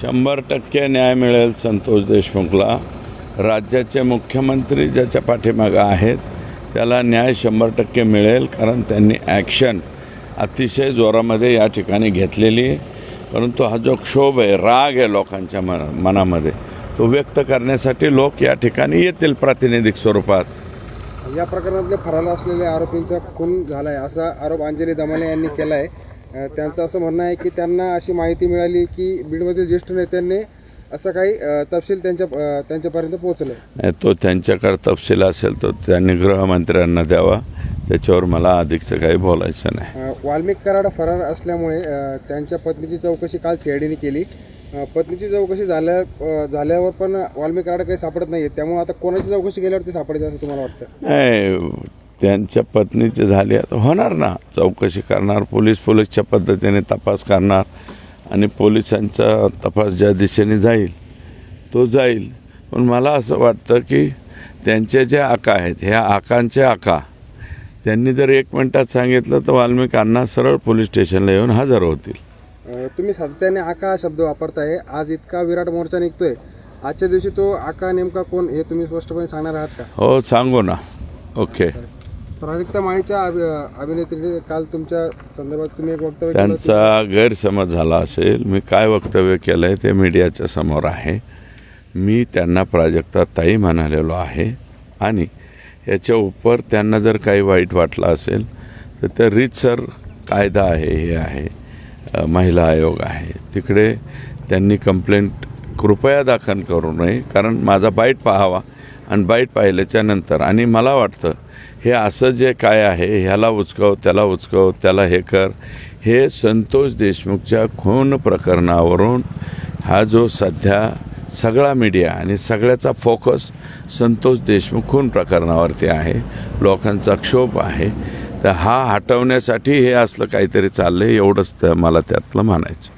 शंभर टक्के न्याय मिळेल संतोष देशमुखला. राज्याचे मुख्यमंत्री ज्याच्या पाठीमागं आहेत त्याला न्याय शंभर टक्के मिळेल कारण त्यांनी ॲक्शन अतिशय जोरामध्ये या ठिकाणी घेतलेली आहे. परंतु हा जो क्षोभ आहे राग आहे लोकांच्या मना मनामध्ये तो व्यक्त करण्यासाठी लोक या ठिकाणी येतील प्रातिनिधिक स्वरूपात. या प्रकरणातले फरार असलेल्या आरोपींचा खून झाला आहे असा आरोप अंजली दमाने यांनी केला आहे त्यांचं असं म्हणणं आहे की त्यांना अशी माहिती मिळाली की बीडमधील ज्येष्ठ नेत्यांनी असं काही तपशील त्यांच्या त्यांच्यापर्यंत पोहोचलं नाही, तो त्यांच्याकडे तपशील असेल तो त्यांनी गृहमंत्र्यांना द्यावा. त्याच्यावर मला अधिकचं काही बोलायचं नाही. वाल्मिक कराड फरार असल्यामुळे त्यांच्या पत्नीची चौकशी काल सीआयडीने केली. पत्नीची चौकशी झाल्या झाल्यावर पण वाल्मिक कराड काही सापडत नाही त्यामुळे आता कोणाची चौकशी केल्यावर ते सापडते असं तुम्हाला वाटतं? नाही त्यांच्या पत्नीचे झाले आता होणार ना? चौकशी करणार. पोलीस पोलीसच्या पद्धतीने तपास करणार आणि पोलिसांचा तपास ज्या दिशेने जाईल तो जाईल. पण मला असं वाटतं की त्यांचे जे आका आहेत ह्या आकांचे आका त्यांनी जर एक मिनटात सांगितलं तर वाल्मिकांना सरळ पोलीस स्टेशनला येऊन हजर होतील. तुम्ही सातत्याने आका हा शब्द वापरताय. आज इतका विराट मोर्चा निघतोय. आजच्या दिवशी तो आका नेमका कोण हे तुम्ही स्पष्टपणे सांगणार आहात का? हो सांगू ना. ओके. प्राजक्ता माळीच्या अभि- अभिनेत्रीने काल तुमच्या संदर्भात तुम्ही एक वक्तव्य. त्यांचा गैरसमज झाला असेल. मी काय वक्तव्य केलं आहे ते मीडियाच्या समोर आहे. मी त्यांना प्राजक्ता ताई म्हणालेलो आहे आणि याच्या उपर त्यांना जर काही वाईट वाटलं असेल तर त्या रीतसर कायदा आहे हे आहे महिला आयोग आहे. तिकडे त्यांनी कंप्लेंट कृपया दाखल करू नये कारण माझा बाईट पाहावा. आणि बाईट पाहिल्याच्या नंतर. आणि मला वाटतं हे असं जे काय आहे ह्याला उचकव त्याला उचकव त्याला हे कर हे संतोष देशमुखच्या खून प्रकरणावरून हा जो सध्या सगळा मीडिया आणि सगळ्याचा फोकस संतोष देशमुख खून प्रकरणावरती आहे लोकांचा क्षोभ आहे तर हा हटवण्यासाठी हे असलं काहीतरी चाललं आहे एवढंच मला त्यातलं म्हणायचं.